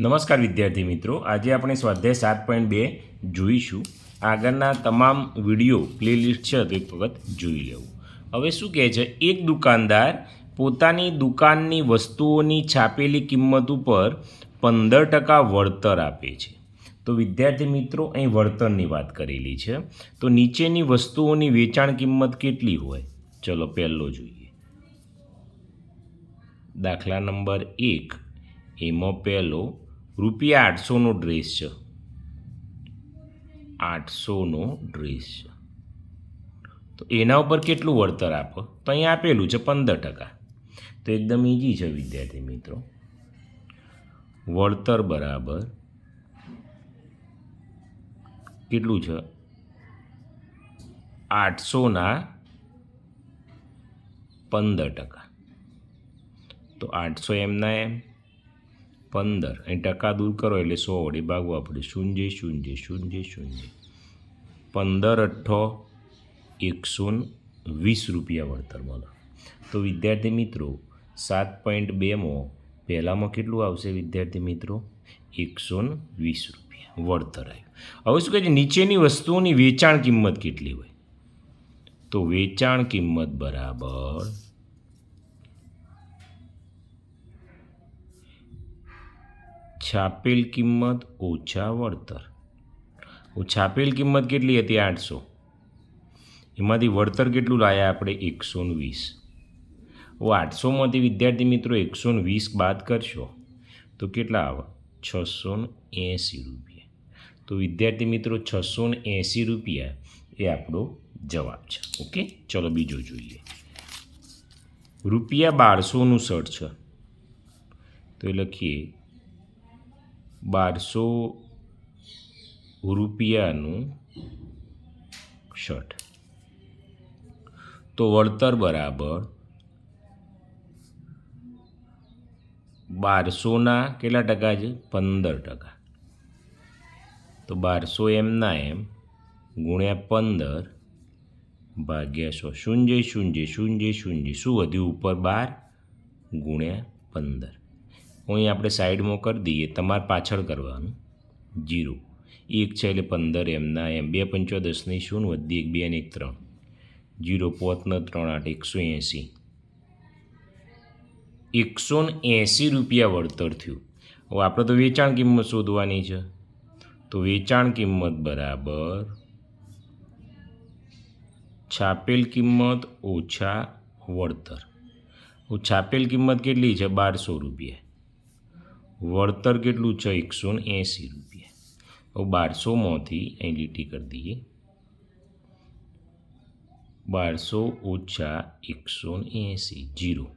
નમસ્કાર વિદ્યાર્થી મિત્રો. આજે આપણે સ્વાધ્યાય સાત પોઈન્ટ બે જોઈશું. આગળના તમામ વીડિયો પ્લેલિસ્ટ છે, તો એક વખત જોઈ લેવું. હવે શું કહે છે? એક દુકાનદાર પોતાની દુકાનની વસ્તુઓની છાપેલી કિંમત ઉપર પંદર ટકા વળતર આપે છે. તો વિદ્યાર્થી મિત્રો, અહીં વળતરની વાત કરેલી છે. તો નીચેની વસ્તુઓની વેચાણ કિંમત કેટલી હોય? ચલો પહેલો જોઈએ. દાખલા નંબર એક. એમાં પહેલો રૂપિયા આઠસોનો ડ્રેસ છે. આઠસોનો ડ્રેસ છે. તો એના ઉપર કેટલું વળતર આપો? તો અહીં આપેલું છે પંદર ટકા. તો એકદમ ઇઝી છે, વિદ્યાર્થી મિત્રો. વળતર બરાબર કેટલું છે? આઠસોના પંદર ટકા. તો આઠસો એમના એમ. પંદર. અહીં ટકા દૂર કરો એટલે સો વડે ભાગવા પડે. શૂન્ય શૂન્ય શૂન્ય શૂન્ય. પંદર અઠ્ઠો એકસો વીસ રૂપિયા વળતર મળે. તો વિદ્યાર્થી મિત્રો, સાત પોઈન્ટ બેમાં પહેલાંમાં કેટલું આવશે વિદ્યાર્થી મિત્રો? એકસો વીસ રૂપિયા વળતર આવ્યું. હવે શું કહે છે? નીચેની વસ્તુઓની વેચાણ કિંમત કેટલી હોય? તો વેચાણ કિંમત બરાબર છાપેલ કિંમત ઓછા વળતર. છાપેલ કિંમત કેટલી હતી? આઠસો. એમાંથી વળતર કેટલું લાયા આપણે? એકસો વીસ. ઓ, આઠસોમાંથી વિદ્યાર્થી મિત્રો, એકસો વીસ બાદ કરશો, તો કેટલા આવે? છસો એંસી રૂપિયા. તો વિદ્યાર્થી મિત્રો, છસો એંસી રૂપિયા એ આપણો જવાબ છે. ઓકે? ચલો બીજો જોઈએ. રૂપિયા બારસોનું શર્ટ છે તો એ લખીએ બારસો રૂપિયાનું શર્ટ. તો વળતર બરાબર બારસોના કેટલા ટકા છે? પંદર ટકા. તો બારસો એમના એમ ગુણ્યા પંદર ભાગ્યા સો. શૂન્ય શૂન્ય શૂન્ય શૂન્ય. શું વધ્યું? ઉપર બાર ગુણ્યા પંદર. અહીં આપણે સાઈડમાં કરી દઈએ. તમારે પાછળ કરવાનું. જીરો. એક છે એટલે પંદર, એમના એમ. બે પંચો દસની શૂન્ય વધી એક, બે અને એક, ત્રણ. જીરો પોતને ત્રણ આઠ, એકસો એંસી. એકસો ને એંસી રૂપિયા વળતર થયું. હવે આપણે તો વેચાણ કિંમત શોધવાની છે. તો વેચાણ કિંમત બરાબર છાપેલ કિંમત ઓછા વળતર. છાપેલ કિંમત કેટલી છે? બારસો રૂપિયા. વળતર કેટલું છે? એકસો ને એંસી રૂપિયા. હવે બારસોમાંથી અહીં લીટી કરી દઈએ. બારસો ઓછા એકસો ને એંસી, જીરો.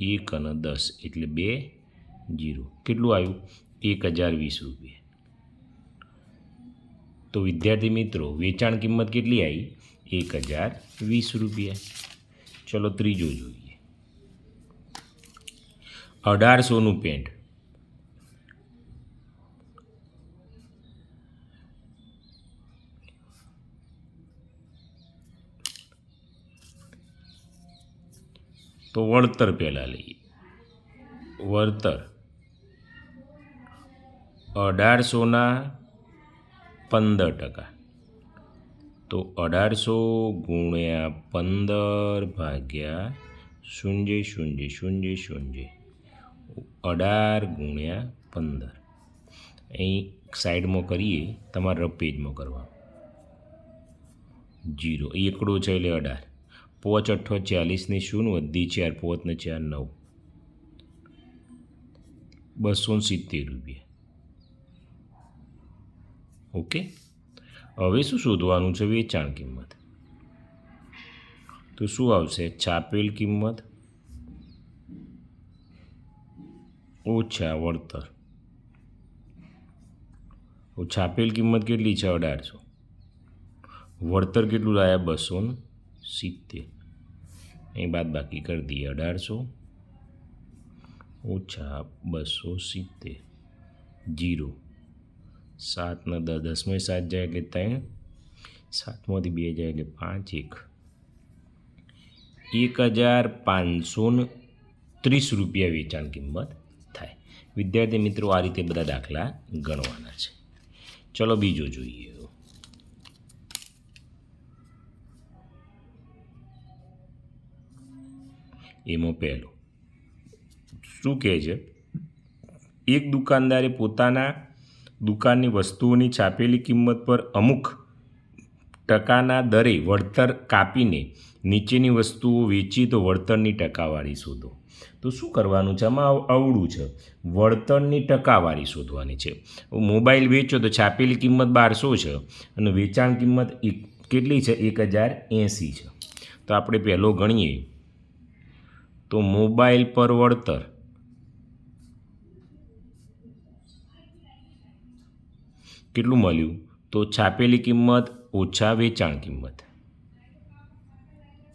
એક અને દસ એટલે બે, જીરો. કેટલું આવ્યું? એક હજાર વીસ રૂપિયા. તો વિદ્યાર્થી મિત્રો, વેચાણ કિંમત કેટલી આવી? એક હજાર વીસ રૂપિયા. ચલો ત્રીજો જોઈએ. અઢારસોનું પેન્ટ. તો વળતર પહેલાં લઈએ. વળતર. અઢારસોના પંદર ટકા. તો અઢારસો ગુણ્યા પંદર ભાગ્યા શૂન્ય શૂન્ય શૂન્ય શૂન્ય. અઢાર ગુણ્યા પંદર. અહીં સાઈડમાં કરીએ, તમારે પેજમાં કરવા. જીરો. એકડો છે એટલે અઢાર. પોચ, અઠ્ઠો ચાલીસની શૂન્ય વધી ચાર પોચને ચાર, નવ. બસો સિત્તેર રૂપિયા. ઓકે? હવે શું શોધવાનું છે વેચાણ કિંમત? તો શું આવશે? છાપેલ કિંમત? ઓછા વળતર. છાપેલ કિંમત કેટલી છે? અઢારસો. વળતર કેટલું લાયા? બસો સિત્તેર. અહીં બાદ બાકી કરી દઈએ અઢારસો. ઓછા બસો સિત્તેર. જીરો. સાતના દસ, દસમાં સાત જાય એટલે ત્રણ. સાતમાંથી બે જાય એટલે પાંચ, એક. એક હજાર પાંચસો ત્રીસ રૂપિયા વેચાણ કિંમત થાય. વિદ્યાર્થી મિત્રો, આ રીતે બધા દાખલા ગણવાના છે. ચલો બીજો જોઈએ. એમાં પહેલો. શું કહે છે? એક દુકાનદારે પોતાના દુકાનની વસ્તુઓની છાપેલી કિંમત પર અમુક ટકાના દરે વળતર કાપીને નીચેની વસ્તુઓ વેચી તો વળતરની ટકાવારી શોધો. તો શું કરવાનું છે? આમાં અવળું છે. વળતરની ટકાવારી શોધવાની છે. મોબાઈલ વેચો તો છાપેલી કિંમત બારસો છે અને વેચાણ કિંમત કેટલી છે? એક હજાર એંસી છે. તો આપણે પહેલો ગણીએ. તો મોબાઈલ પર વળતર. કેટલું મળ્યું? તો છાપેલી કિંમત ઓછા વેચાણ કિંમત.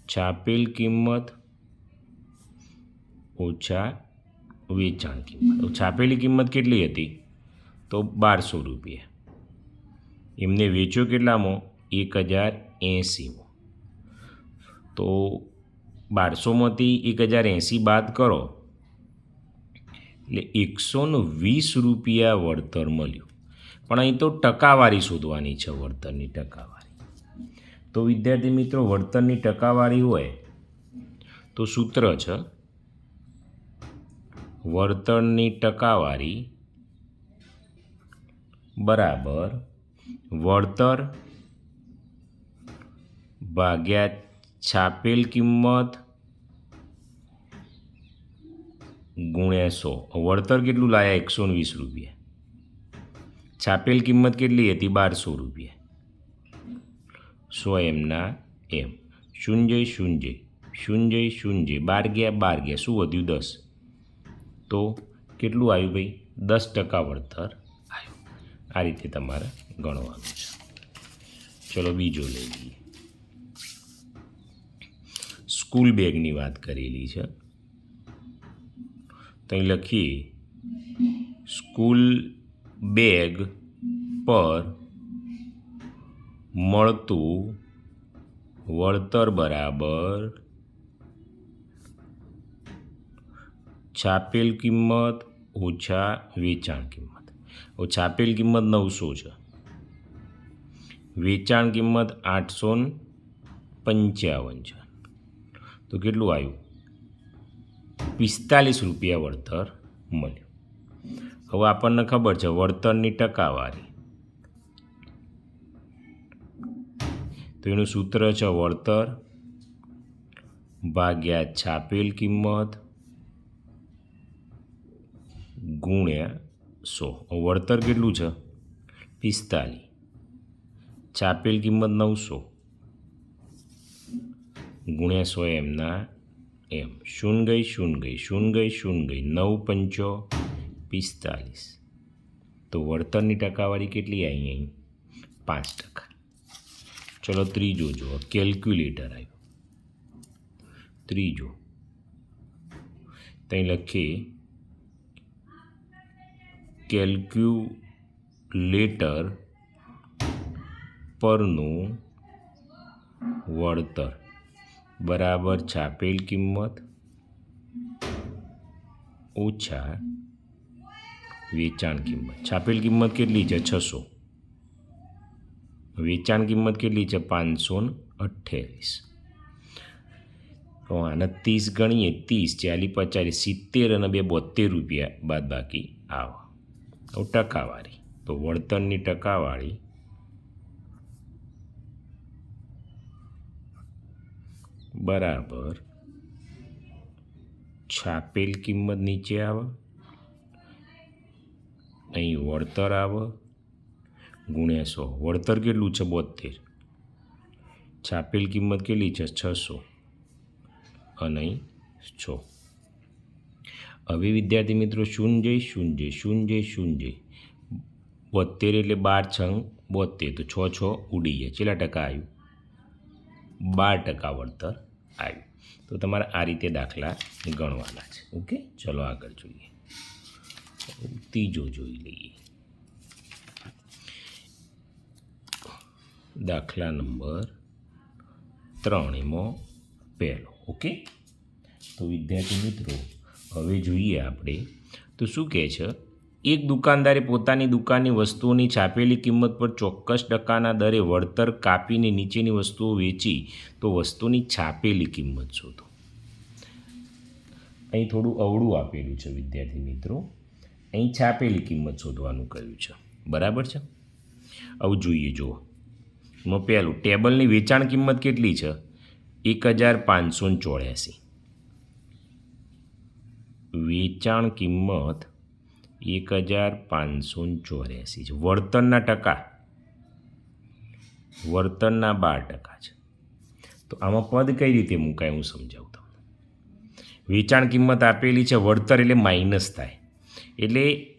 છાપેલ કિંમત ઓછા વેચાણ કિંમત. છાપેલી કિંમત કેટલી હતી? તો બારસો રૂપિયા. એમને વેચ્યો કેટલામાં? એક હજાર એંસીમાં તો બારસોમાંથી એક હજાર એંસી બાદ કરો. એટલે એકસોને વીસ રૂપિયા વળતર મળ્યું. પણ અહીં તો ટકાવારી શોધવાની છે, વળતરની ટકાવારી. તો વિદ્યાર્થી મિત્રો, વળતરની ટકાવારી હોય તો સૂત્ર છે, વળતરની ટકાવારી બરાબર વળતર ભાગ્યા છાપેલ કિંમત ગુણ્યા સો. વળતર કેટલું લાયા? એકસો વીસ રૂપિયા. છાપેલ કિંમત કેટલી હતી? બારસો રૂપિયા. સો એમના એમ. શૂન્ય શૂન્ય. શૂન્ય શૂન્ય. બાર ગયા બાર ગયા. શું વધ્યું? દસ. તો કેટલું આવ્યું ભાઈ? દસ ટકા વળતર આવ્યું. આ રીતે તમારે ગણવાનું છે. ચલો બીજો લઈ લઈએ. સ્કૂલ બેગની વાત કરેલી છે. તો અહીં લખીએ, સ્કૂલ બેગ પર મળતું વળતર બરાબર છાપેલ કિંમત ઓછા વેચાણ કિંમત. છાપેલ કિંમત નવસો છે. વેચાણ કિંમત આઠસો પંચાવન છે. તો કેટલું આવ્યું? પિસ્તાલીસ રૂપિયા વળતર મળ્યું. હવે આપણને ખબર છે વળતરની ટકાવારી. તો એનું સૂત્ર છે વળતર ભાગ્યા છાપેલ કિંમત ગુણ્યા સો. વળતર કેટલું છે? પિસ્તાલીસ. છાપેલ કિંમત નવસો. ગુણ્યા સો એમના એમ. શૂન ગઈ શૂન ગઈ શૂન ગઈ શૂન ગઈ. નવ પંચો પિસ્તાલીસ. તો વળતરની ટકાવારી કેટલી આવી અહીં? પાંચ ટકા. ચલો ત્રીજો જુઓ. કેલ્ક્યુલેટર આવ્યું. ત્રીજો. ત્યાં લખીએ. કેલ્ક્યુલેટર પરનું વળતર. બરાબર છાપેલ કિંમત ઓછા વેચાણ કિંમત. છાપેલ કિંમત કેટલી છે? છસો. વેચાણ કિંમત કેટલી છે? પાંચસો ને અઠ્યાવીસ. તો આને ત્રીસ ગણીએ, ત્રીસ, ચાલીસ, પચાસ, સિત્તેર અને બે બોતેર રૂપિયા બાદ બાકી આવા ટકાવારી. તો વળતરની ટકાવારી બરાબર. છાપેલ કિંમત નીચે આવે. અહીં વળતર આવે. ગુણ્યા સો. વળતર કેટલું છે? બોતેર છાપેલ કિંમત કેટલી છે? છસો. અને અહીં છો હવે વિદ્યાર્થી મિત્રો શૂન્ય શૂન્ય શૂન્ય શૂન્ય. બોતેર એટલે બાર છંગ બોતેર તો છ છ ઉડી ગયા. કેટલા ટકા આવ્યું? બાર ટકા વળતર આવ્યું તો તમારે આ રીતે દાખલા ગણવાના છે. ઓકે? ચલો આગળ જોઈએ. ત્રીજો જોઈ લઈએ. દાખલા નંબર ત્રણમાં પહેલો. ઓકે? તો વિદ્યાર્થી મિત્રો, હવે જોઈએ આપણે. તો શું કહે છે? એક દુકાનદારે પોતાની દુકાનની વસ્તુઓની છાપેલી કિંમત પર ચોક્કસ ટકાના દરે વળતર કાપીને નીચેની વસ્તુઓ વેચી તો વસ્તુની છાપેલી કિંમત શોધો. અહીં થોડું અવળું આપેલું છે, વિદ્યાર્થી મિત્રો. અહીં છાપેલી કિંમત શોધવાનું કહ્યું છે. બરાબર છે? આવું જોઈએ, જુઓ. એમાં પહેલું, ટેબલની વેચાણ કિંમત કેટલી છે? એક હજાર પાંચસો ચોર્યાસી. વેચાણ કિંમત એક હજાર પાંચસો ચોર્યાસી છે. વળતરના ટકા. વળતરના બાર ટકા છે. તો આમાં પદ કઈ રીતે મૂકાય હું સમજાવું તમને? વેચાણ કિંમત આપેલી છે વળતર એટલે માઇનસ થાય. એટલે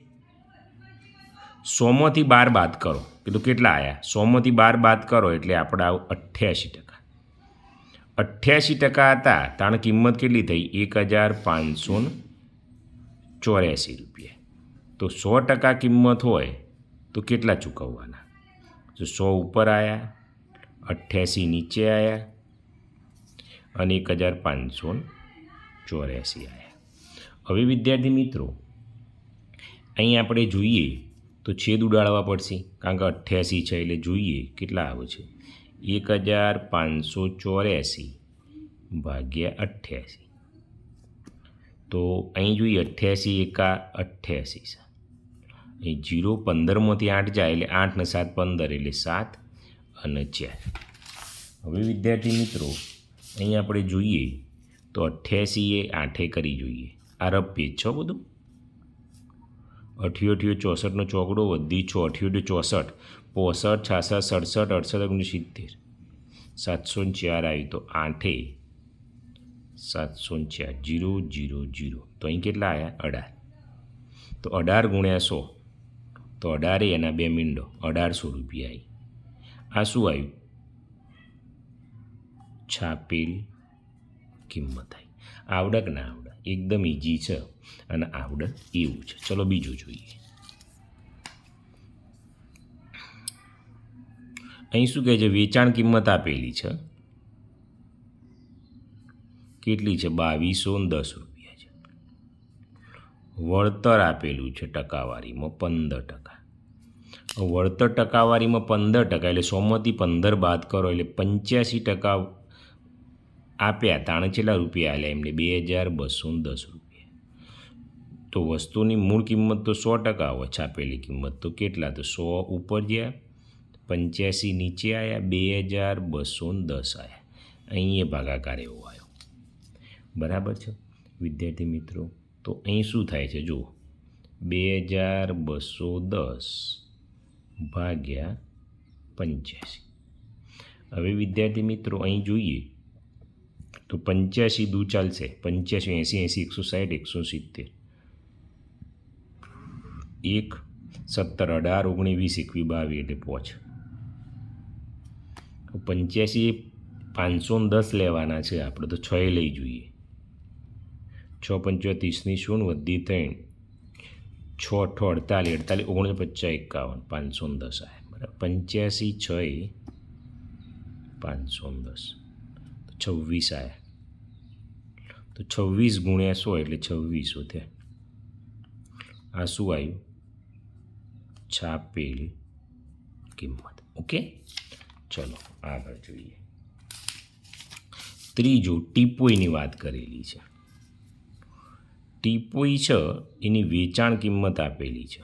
સોમાંથી બાર બાદ કરો. કીધું કેટલા આવ્યા સોમાંથી બાર બાદ કરો એટલે આપણે અઠ્યાસી ટકા. અઠ્યાસી ટકા હતા. તાણ કિંમત કેટલી થઈ? એક હજાર પાંચસો ચોર્યાસી રૂપિયા. તો સો ટકા કિંમત હોય તો કેટલા ચૂકવવાના? તો સો ઉપર આવ્યા અઠ્યાસી નીચે આવ્યા અને એક હજાર પાંચસો ચોર્યાસી આવ્યા હવે વિદ્યાર્થી મિત્રો, અહીં આપણે જોઈએ તો છેદ ઉડાડવા પડશે, કારણ કે અઠ્યાસી છે એટલે જોઈએ કેટલા આવે છે. એક હજાર પાંચસો ચોર્યાસી ભાગ્યા અઠ્યાસી. તો અહીં જોઈએ અઠ્યાસી એકા અઠ્યાસી અહીં જીરો પંદરમાંથી આઠ જાય એટલે આઠ ને સાત પંદર એટલે સાત અને ચાર. હવે વિદ્યાર્થી મિત્રો, અહીં આપણે જોઈએ તો અઠ્યાસીએ આઠે કરી જોઈએ. આ રફ પેજ છો બધું? અઠ્યો અઠ્યો ચોસઠનો ચોકડો વધી છો અઠ્યો ચોસઠ, પોસઠ, છાસઠ, સડસઠ, અડસઠ ઓગણીસ સિત્તેર સાતસો ચાર આવ્યું તો આઠે. સાતસો ચાર, જીરો જીરો જીરો. તો અહીં કેટલા આવ્યા અઢાર. તો અઢાર ગુણ્યા સો. તો અઢારે એના બે મીંડો, અઢારસો રૂપિયા આ શું આવ્યું છાપેલ કિંમત આવી આવડક ના આવડે, એકદમ ઇઝી છે અને આવડે એવું છે. ચલો બીજું જોઈએ. અહીં શું કહે છે? વેચાણ કિંમત આપેલી છે. કેટલી છે? બાવીસો ને દસ. રૂપિયા વળતર આપેલું છે ટકાવારીમાં પંદર ટકા. વળતર ટકાવારીમાં પંદર ટકા એટલે સોમાંથી પંદર બાદ કરો એટલે પંચ્યાસી ટકા આપ્યા તાણે છેલ્લા રૂપિયા આલ્યા એમને બે હજાર બસો દસ રૂપિયા. તો વસ્તુની મૂળ કિંમત તો સો ટકા હોય છાપેલી કિંમત તો કેટલા? તો સો ઉપર ગયા પંચ્યાસી નીચે આવ્યા બે હજાર બસો દસ આવ્યા અહીં એ ભાગાકાર એવો આવ્યો. બરાબર છે? વિદ્યાર્થી મિત્રો તો અહીં શું થાય છે? જુઓ. બે હજાર બસો દસ ભાગ્યા પંચ્યાસી. હવે વિદ્યાર્થી મિત્રો, અહીં જોઈએ તો પંચ્યાસી દૂ ચાલશે. પંચ્યાસી, એંસી એંસી, એકસો સાઠ, એકસો સિત્તેર. એક, સત્તર, અઢાર, ઓગણીસ, વીસ એકવી બાવીસ એટલે પહોંચ પંચ્યાસી પાંચસો દસ લેવાના છે આપણે, તો છ લઈ જોઈએ. છ પંચોત્રીસની શૂન્ય વધી ત્રણ. છ અઠો અડતાલીસ અડતાલીસ ઓગણીસ પચાસ એકાવન, પાંચસો દસ આવે બરાબર. પંચ્યાસી, છ પાંચસો દસ. છવ્વીસ આવે તો છવ્વીસ ગુણ્યા સો એટલે છવ્વીસો થયા આ શું આવ્યું? છાપેલ કિંમત. ઓકે? ચલો, આગળ જોઈએ. ત્રીજું ટીપોઈની વાત કરેલી છે. ટીપોઈ છે, એની વેચાણ કિંમત આપેલી છે.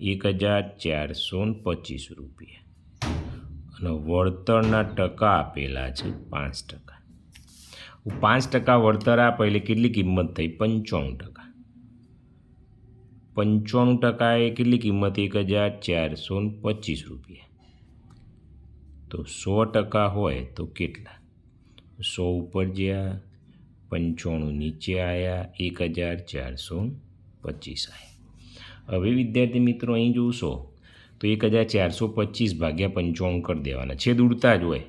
એક હજાર ચારસો પચીસ રૂપિયા. અને વળતરના ટકા આપેલા છે પાંચ ટકા. પાંચ ટકા વળતર આપે એટલે કેટલી કિંમત થઈ? પંચાણું ટકા. પંચાણું ટકા એ કેટલી કિંમત? એક હજાર ચારસો પચીસ રૂપિયા. તો સો ટકા હોય તો કેટલા? સો ઉપર જ્યાં પંચાણું નીચે આવ્યા એક હજાર ચારસો પચીસ આવ્યા હવે વિદ્યાર્થી મિત્રો અહીં જોશો, તો એક હજાર ચારસો પચીસ ભાગ્યા પંચાણું કરી દેવાના. છેદ ઉડતા જ હોય.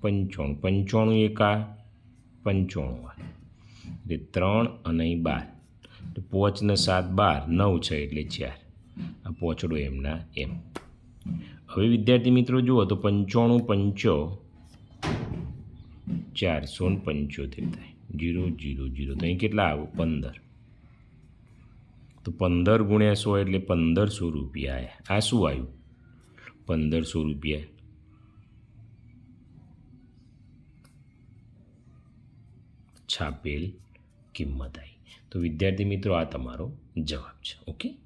પંચાણું પંચાણું એકા પંચાણું એટલે ત્રણ અને અહીં બાર. એટલે પોચ સાત બાર, નવ છે એટલે ચાર. આ પોચડો એમના એમ. હવે વિદ્યાર્થી મિત્રો જુઓ, તો પંચાણું પંચો ચારસો ને પંચોતેર થાય. Zero zero zero. તો અહીં કેટલા આવું? પંદર. તો પંદર ગુણ્યા સો એટલે પંદરસો રૂપિયા આવ્યા આ શું આવ્યું? પંદરસો રૂપિયા. છાપેલ કિંમત આવી તો વિદ્યાર્થી મિત્રો, આ તમારો જવાબ છે. ઓકે?